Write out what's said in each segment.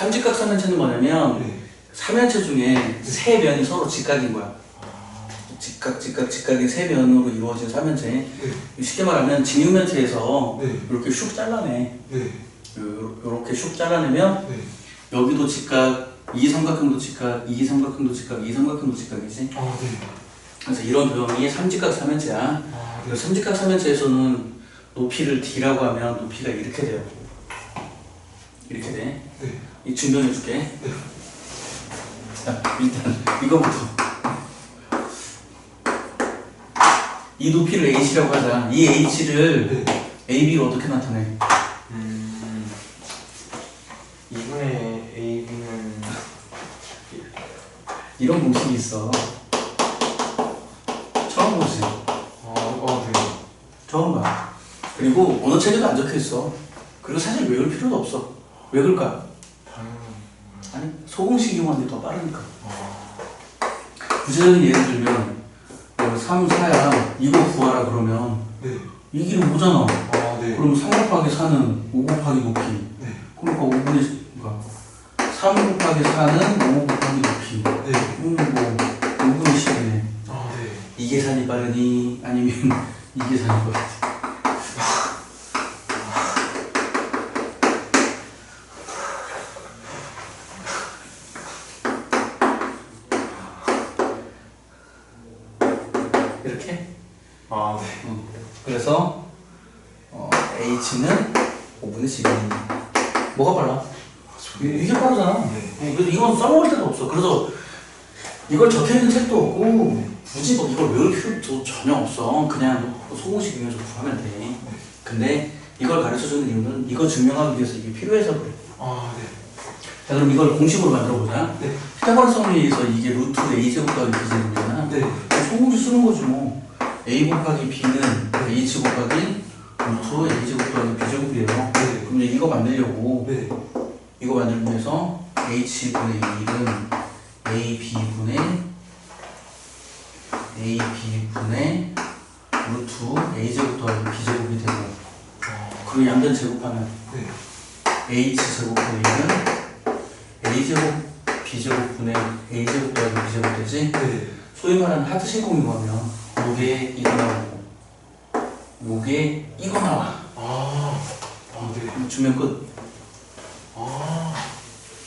삼직각 삼면체는 뭐냐면 네. 삼면체 중에 세 면이 서로 직각인 거야. 직각, 직각, 직각이 세 면으로 이루어진 삼면체. 네. 쉽게 말하면 직육면체에서 네. 이렇게 슉 잘라내. 네. 이렇게 슉 잘라내면 네. 여기도 직각, 이 삼각형도 직각, 이 삼각형도 직각, 이 삼각형도 직각이지. 아, 네. 그래서 이런 도형이 삼직각 삼면체야. 아, 네. 삼직각 삼면체에서는 높이를 d라고 하면 높이가 이렇게 돼요. 이렇게 돼. 네. 이 증명해 줄게. 자, 일단 이거부터. 이 높이를 h라고 하자. 이 h를 네. ab가 어떻게 나타내? 음. 2분의 AB는 이런 공식이 있어. 처음 보지? 어, 어, 네. 처음 봐. 그리고 언어 책에도 안 적혀 있어. 그리고 사실 외울 필요도 없어. 왜 그럴까? 소공식 이용하는 게 더 빠르니까. 아, 구체적인 예를 들면, 3, 4야, 이거 구하라 그러면, 네. 이 길은 오잖아. 아, 네. 그럼 3 곱하기 4는 5 곱하기 높이. 네. 그러니까 5분의, 그러니까 3 곱하기 4는 5 곱하기 높이. 네. 그러면 뭐, 5분의 10이네. 아, 네. 이 계산이 빠르니, 아니면 이 계산이 빠르니. 이렇게? 아, 네. 어. 그래서 어, H는 5분의 12. 뭐가 빨라? 이- 이게 빠르잖아. 네. 어, 그래서 이건 써먹을 데도 없어. 그래서 이걸 적혀있는 책도 없고 굳이 뭐 이걸 외울 필요도 전혀 없어. 그냥 소공식 이용해서 구하면 돼. 근데 이걸 가르쳐주는 이유는 이거 증명하기 위해서 이게 필요해서 그래. 아, 네. 자 그럼 이걸 공식으로 만들어보자. 네. 피타고라스 정리에서 이게 루트 a제곱 더하기 b제곱이잖아. 네. 소공식 쓰는 거지 뭐. A 곱하기 b는 h 곱하기 루트 a제곱 더하기 b제곱이에요. 네. 그럼 이제 이거 만들려고 네. 이거 만들기 위해서 h분의 1은 ab분의 ab분의 루트 a제곱 더하기 b제곱이 되고 아, 그리고 양변 제곱하면 네. h제곱 분의 1은 a제곱 b제곱 분의 a제곱 더하기 b제곱 되지? 네. 소위 말하는 하드 시공이 뭐면 요게 이거 나오고 요게 이거 나와 아, 아, 네. 주면 끝 아,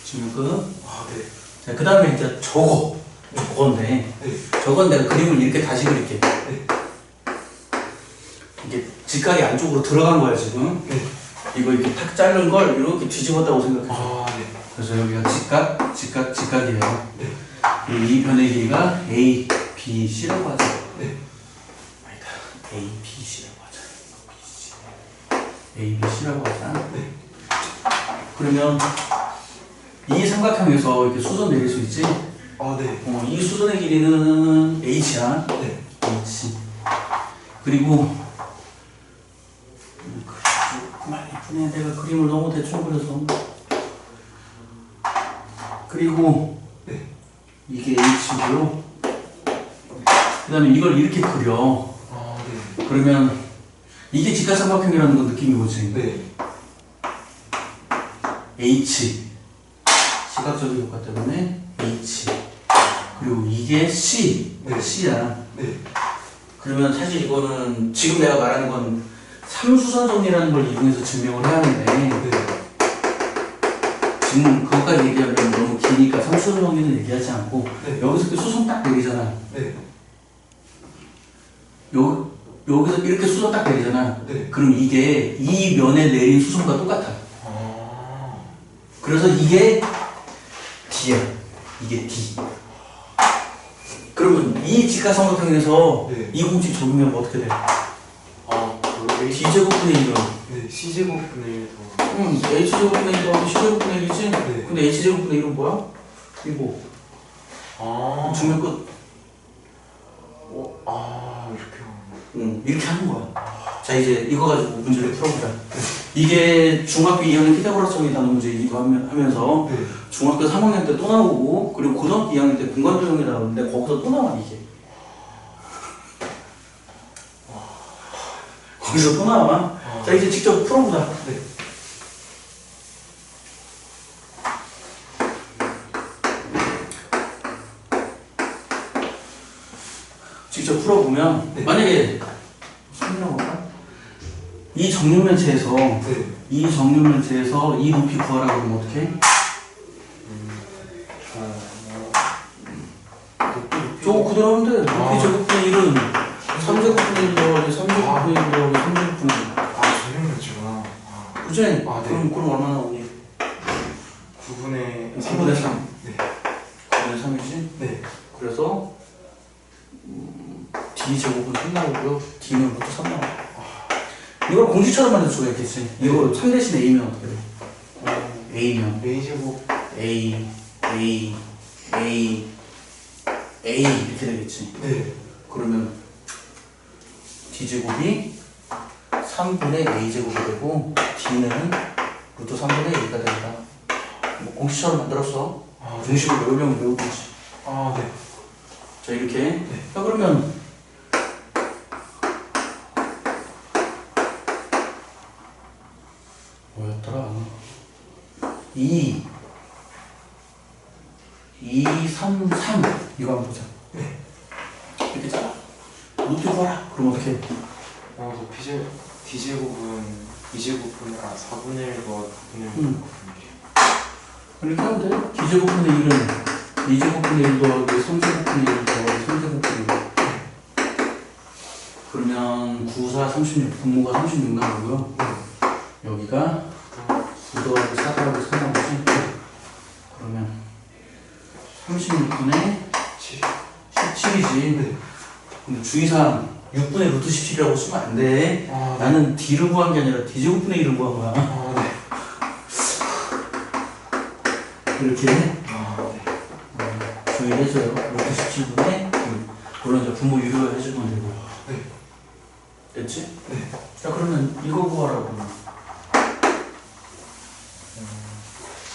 주면 끝 아, 네. 자, 그 다음에 이제 저거 저건데 네. 저건 내가 그림을 이렇게 다시 그릴게 네. 이게 직각이 안쪽으로 들어간 거야 지금 네. 이거 이렇게 탁 자른 걸 이렇게 뒤집었다고 생각해 아, 네. 그래서 여기가 직각, 직각, 직각이에요 네. 이 변의 길이가 A, B, C라고 하자 네. 아니다 A, B, C라고 하자 A, B, C라고 하자 네. 그러면 이 삼각형에서 이렇게 수선 내릴 수 있지? 아, 네. 어, 이 수선의 길이는 H야 네. H 그리고 그만 이쁘네 내가 그림을 너무 대충 그려서 그리고 네. 이게 H고요 그 다음에 이걸 이렇게 그려. 그러면 이게 직각삼각형이라는 건 느낌이 뭐지? 네. H 시각적인 효과 때문에 H 그리고 이게 C 네. C야 네. 그러면 사실 이거는 지금 내가 말하는 건 삼수선 정리라는 걸 이용해서 증명을 해야 하는데 네. 지금 그것까지 얘기하면 너무 기니까 삼수선 정리는 얘기하지 않고 네. 여기서 그 수선 딱 내리잖아 네. 요, 여기서 이렇게 수선 딱 내리잖아 네. 그럼 이게 이 면에 내린 수선과 똑같아 아, 그래서 이게 D야 이게 D 그러면 이 직각삼각형에서 네. 이 공식 적으면 어떻게 돼? 아, 그 H, D제곱분의 1은 네. C제곱분의 더. 응, H제곱분의 1 더하기 C제곱분의 1이지? 네. 근데 H제곱분의 1은 뭐야? 이거 아, 증명 끝 어, 아, 이렇게 응, 이렇게 하는 거야. 자 이제 이거 가지고 문제를 풀어보자. 이게 중학교 2학년 피타고라스 정리 단원 문제이기도 하면- 하면서 네. 중학교 3학년 때 또 나오고 그리고 고등학교 2학년 때 분관조정이 나오는데 거기서 또 나와 이게. 거기서 또 나와. 자 이제 직접 풀어보자. 네. 풀어보면 네. 만약에? 이 정육면체에서 네. 이 정육면체에서 이 높이 구하라고 그러면 어떻게? 음. 어, 어. 높이, 높이. 저거 그대로 하면 돼. 높이 아. 제곱분의 1은 3제곱분의 1 더하기 3제곱분의 1 더하기 3제곱분의 1 아, 전형면체구나. 아, 그지? 아, 네. 그럼 그럼 얼마나 나오니? 9분의 3분의 3 네. 9분의 3이지? 네. 그래서 음, d 제곱은 3 나오고요. d는 루트 3 나와. 이걸 공식처럼 만들 수가 있겠지. 이거 3 대신 a면 어떻게 돼? 어, a면 A제곱. a, a, a, a 이렇게 되겠지. 네. 그러면 d 제곱이 3분의 a 제곱이 되고 d는 루트 3분의 a가 된다. 뭐 공식처럼 만들었어. 아, 네. 공식을 외우려면 외우겠지. 아, 네. 자 이렇게. 자 그러면 뭐였더라? 2 2 3 3 이거 한번 보자. 네. 이렇게 자. 루트 봐라. 그럼 어떻게? 어, 저 P제, D제곱은 2제곱분의, 아, 4분의 1과 9분의 1. 음. 이렇게 하면 돼. D제곱분의 1은 2제곱분의 1 더하기 3제곱분의 1 더하기 3제곱분의 1 그러면 9, 4, 36 분모가 36 나오고요 여기가 9 더하기 4 더하기 3 나오지 그러면 36분의 7. 17이지 네. 근데 주의사항 6분의 루트 17이라고 쓰면 안돼 아, 네. 나는 D를 구한 게 아니라 D제곱분의 1을 구한 거야 아, 네. 이렇게 해 아, 네. 주의해줘요. 루트 17분에 물론 이제 부모 유료를 해주면 되고. 네. 됐지? 네. 자 그러면 이거 구하라고.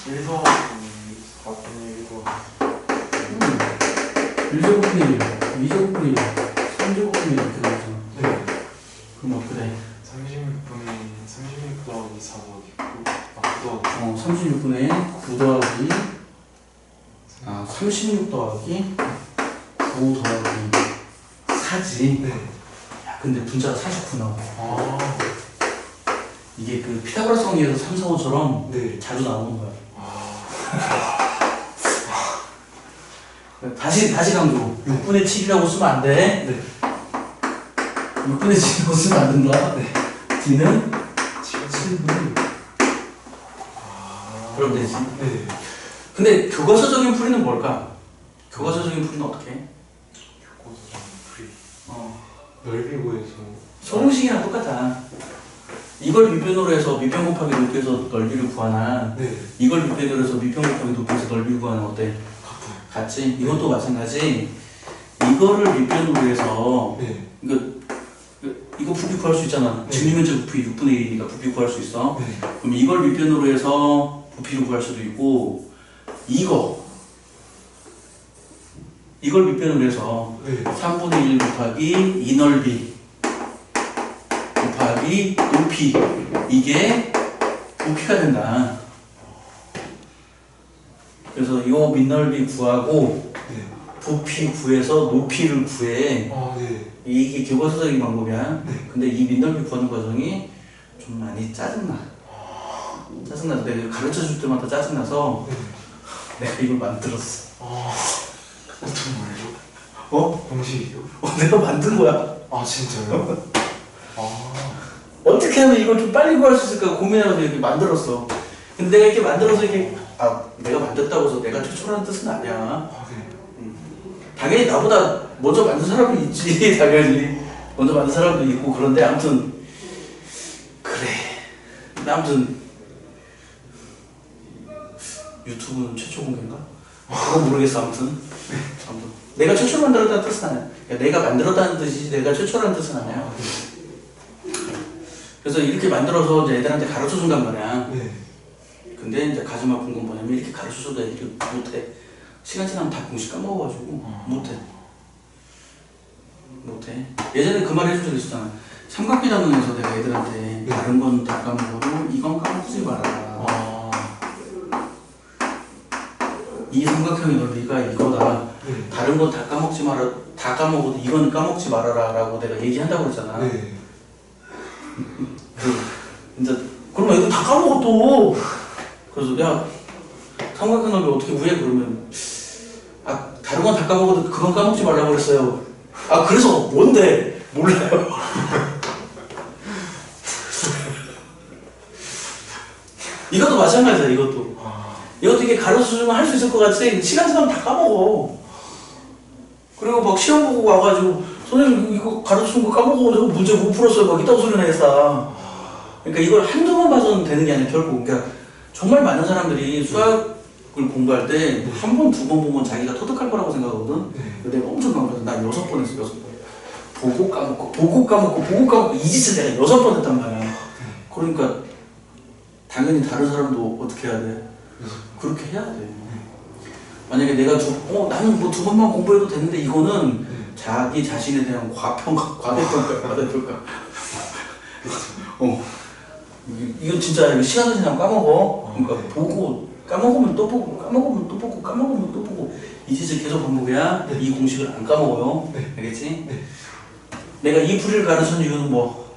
1 더하기 4분의 1과 음. 1제곱분의 1, 2제곱분의 1, 3제곱분의 1 이렇게 나오잖아. 네. 그럼 어떻게 돼? 36분의 36 더하기 4 더하기 9. 아, 9 더하기 어, 36분의 9 더하기 아, 36 더하기 9 더하기 4지. 네. 야, 근데 분자가 49 나와. 아, 이게 그 피타고라스 정리에서 3, 4, 5처럼 네. 자주 나오는 거야. 아, 다시 다시 강조. 6분의 7이라고 쓰면 안 돼. 네. 6분의 7이라고 쓰면 안 된다. 네. D는 7. 7분의 6. 아, 그럼 되지. 네. 근데 교과서적인 풀이는 뭘까? 교과서적인 풀이는 어떻게 해? 교과서장 프리. 어. 넓이 구해서. 소공식이랑 똑같아. 이걸 밑변으로 해서 밑변 곱하기 높이에서 넓이를 구하나 네. 이걸 밑변으로 해서 밑변 곱하기 높이에서 넓이를 구하는 어때? 같지? 이것도 마찬가지. 이거를 밑변으로 해서 네. 이거 이거 부피 구할 수 있잖아. 네. 증류면적 부피 6분의 1이니까 부피 구할 수 있어. 네. 그럼 이걸 밑변으로 해서 부피를 구할 수도 있고 이거 이걸 밑변으로 해서 네. 3분의 1 곱하기 이 넓이 곱하기 높이 이게 부피가 된다. 그래서 이 밑넓이 구하고 네. 부피 구해서 높이를 구해. 아, 네. 이게 교과서적인 방법이야. 네. 근데 이 밑넓이 구하는 과정이 좀 많이 짜증나. 짜증나서 내가 가르쳐 줄 때마다 짜증나서 네. 내가 이걸 만들었어. 아, 정말요? 어? 공식이요? 어, 내가 만든 거야. 아, 진짜요? 아, 어떻게 하면 이걸 좀 빨리 구할 수 있을까 고민하면서 이렇게 만들었어. 근데 내가 이렇게 만들어서 이렇게 아 내가 만들었다고 해서 내가 최초라는 뜻은 아니야. 아, 네. 당연히 나보다 먼저 만든 사람이 있지 당연히 먼저 만든 사람도 있고 그런데 아무튼 그래. 아무튼 유튜브는 최초 공개인가? 그건 모르겠어 아무튼. 아무튼 내가 최초로 만들었다는 뜻은 아니야. 그러니까 내가 만들었다는 뜻이지 내가 최초라는 뜻은 아니야. 아, 네. 그래서 이렇게 만들어서 이제 애들한테 가르쳐 준단 말이야. 네. 근데 이제 가슴 아픈 건 뭐냐면 이렇게 가르쳐 줘도 애들이 못해. 시간 지나면 다 공식 까먹어가지고 못해. 못해. 예전에 그 말 해준 적 있었잖아. 삼각비 단원에서 내가 애들한테 네. 다른 건 다 까먹어도 이건 까먹지 마라. 아, 이 삼각형의 넓이가 이거다. 네. 다른 건 다 까먹지 마라 다 까먹어도 이건 까먹지 말아라라고 내가 얘기한다고 그랬잖아 네. 이제 그러면 이거 다 까먹어 또. 그래서 야 삼각형을 어떻게 구해? 그러면 아 다른 건 다 까먹어도 그건 까먹지 말라고 그랬어요. 아 그래서 뭔데? 몰라요. 이것도 마찬가지야 이것도. 이것도 이게 가르쳐 주면 할 수 있을 것 같지 시간 지나면 다 까먹어. 그리고 막 시험 보고 와가지고 선생님 이거 가르쳐 준 거 까먹어. 저 문제 못 풀었어요. 막 이따고 소리 내겠다 그러니까 이걸 한두 번 봐서는 되는 게 아니라 결국 그러니까 정말 많은 사람들이 수학을 공부할 때 한 번, 두 번 보면 자기가 터득할 거라고 생각하거든. 근데 내가 엄청 까먹어서 난 여섯 번 했어 여섯 번. 보고 까먹고 보고 까먹고 보고 까먹고 이 짓을 내가 여섯 번 했단 말이야. 그러니까 당연히 다른 사람도 어떻게 해야 돼? 그렇게 해야 돼. 만약에 내가 두, 어 나는 뭐 두 번만 공부해도 되는데 이거는 자기 자신에 대한 과평가, 과대평가, 과대평가. 어 이- 이건 진짜 시간을 지나면 까먹어. 그러니까 보고 까먹으면 또 보고 까먹으면 또 보고 까먹으면 또 보고. 이 짓을 계속 반복해야 이 공식을 안 까먹어요. 알겠지? 내가 이 풀이를 가르친 이유는 뭐?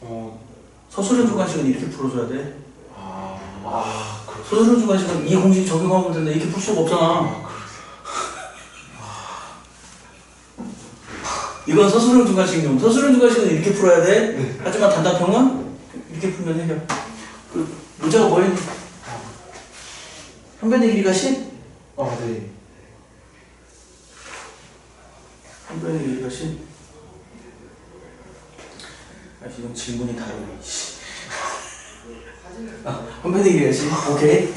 어, 서술형 주관식은 이렇게 풀어줘야 돼. 아, 아, 서술형 주관식은 이 공식 적용하면 된다. 이렇게 풀 수가 없잖아. 이건 서술형 주관식용 서술형 주관식은 이렇게 풀어야 돼. 하지만 단답형은 이렇게 풀면 해결 그 문제가 뭐였니? 한 변의 길이가 10? 아, 네. 한 변의 길이가 10? 아 이건 질문이 다르네 씨. 아, 한 변의 길이가 10? 오케이